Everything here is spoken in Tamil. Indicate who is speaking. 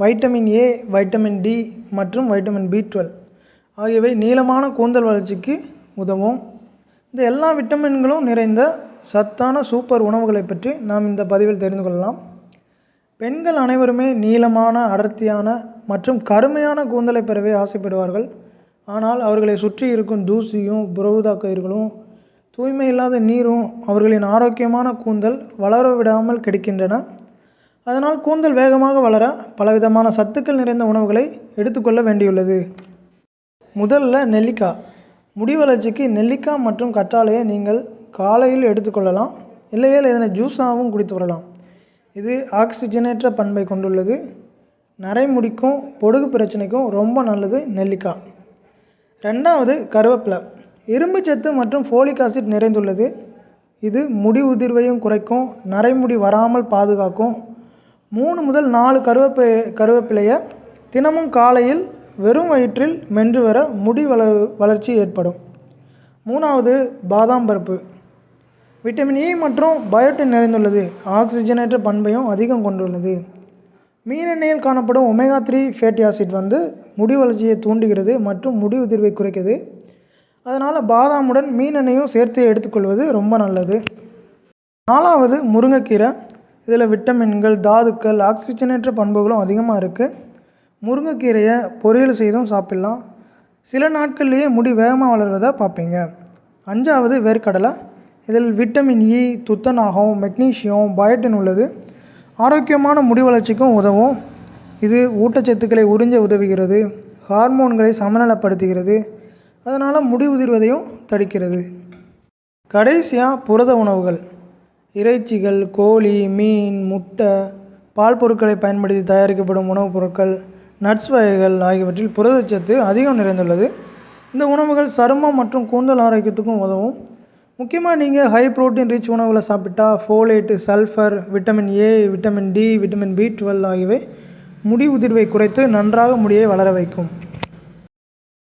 Speaker 1: வைட்டமின் ஏ வைட்டமின் டி மற்றும் வைட்டமின் பி டுவெல் ஆகியவை நீளமான கூந்தல் வளர்ச்சிக்கு உதவும். இந்த எல்லா விட்டமின்களும் நிறைந்த சத்தான சூப்பர் உணவுகளை பற்றி நாம் இந்த பதிவில் தெரிந்து கொள்ளலாம். பெண்கள் அனைவருமே நீளமான அடர்த்தியான மற்றும் கருமையான கூந்தலை பெறவே ஆசைப்படுவார்கள். ஆனால் அவர்களை சுற்றி இருக்கும் தூசியும் புரவுதாக்கயிர்களும் தூய்மை இல்லாத நீரும் அவர்களின் ஆரோக்கியமான கூந்தல் வளர விடாமல் கிடைக்கின்றன. அதனால் கூந்தல் வேகமாக வளர பலவிதமான சத்துக்கள் நிறைந்த உணவுகளை எடுத்துக்கொள்ள வேண்டியுள்ளது. முதல்ல நெல்லிக்காய். முடி வளர்ச்சிக்கு நெல்லிக்காய் மற்றும் கற்றாழையை நீங்கள் காலையில் எடுத்துக்கொள்ளலாம் இல்லையேல் இதனை ஜூஸாகவும் குடித்து வரலாம் இது ஆக்சிஜனேற்ற பண்பை கொண்டுள்ளது. நரைமுடிக்கும் பொடுகு பிரச்சனைக்கும் ரொம்ப நல்லது நெல்லிக்காய். ரெண்டாவது கருவேப்பிலை. இரும்பு சத்து மற்றும் ஃபோலிக் ஆசிட் நிறைந்துள்ளது. இது முடி உதிர்வையும் குறைக்கும் நரைமுடி வராமல் பாதுகாக்கும் மூணு முதல் நாலு கருவேப்பை கருவேப்பிலையை தினமும் காலையில் வெறும் வயிற்றில் மென்று வர முடி வள வளர்ச்சி ஏற்படும். மூணாவது பாதாம் பருப்பு. விட்டமின் இ மற்றும் பயோட்டின் நிறைந்துள்ளது. ஆக்சிஜனேற்ற பண்பையும் அதிகம் கொண்டுள்ளது. மீனெண்ணெயில் காணப்படும் ஒமேகா த்ரீ ஃபேட்டி ஆசிட் வந்து முடி வளர்ச்சியை தூண்டுகிறது மற்றும் முடி உதிர்வை குறைக்கிறது. அதனால் பாதாமுடன் மீனெண்ணெயும் சேர்த்து எடுத்துக்கொள்வது ரொம்ப நல்லது. நாலாவது முருங்கைக்கீரை. இதில் விட்டமின்கள் தாதுக்கள் ஆக்சிஜனேற்ற பண்புகளும் அதிகமாக இருக்குது முருங்கைக்கீரையை பொரியல் செய்தும் சாப்பிட்லாம். சில நாட்கள்லேயே முடி வேகமாக வளர்வதை பார்ப்பீங்க. அஞ்சாவது வேர்க்கடலை. இதில் விட்டமின் இ துத்தநாகம் மெக்னீசியம் பயோட்டின் உள்ளது. ஆரோக்கியமான முடி வளர்ச்சிக்கும் உதவும். இது ஊட்டச்சத்துக்களை உறிஞ்ச உதவுகிறது. ஹார்மோன்களை சமநிலைப்படுத்துகிறது. அதனால் முடி உதிர்வதையும் தடுக்கிறது. கடைசியாக புரத உணவுகள். இறைச்சிகள் கோழி மீன் முட்டை பால் பொருட்களை பயன்படுத்தி தயாரிக்கப்படும் உணவுப் பொருட்கள் நட்ஸ் வகைகள் ஆகியவற்றில் புரதச்சத்து அதிகம் நிறைந்துள்ளது. இந்த உணவுகள் சருமம் மற்றும் கூந்தல் ஆரோக்கியத்துக்கும் உதவும். முக்கியமாக நீங்கள் ஹை ப்ரோட்டீன் ரிச் உணவுகளை சாப்பிட்டா folate sulphur vitamin A vitamin D vitamin B twelve ஆகியவை முடி உதிர்வை குறைத்து நன்றாக முடியை வளர வைக்கும்.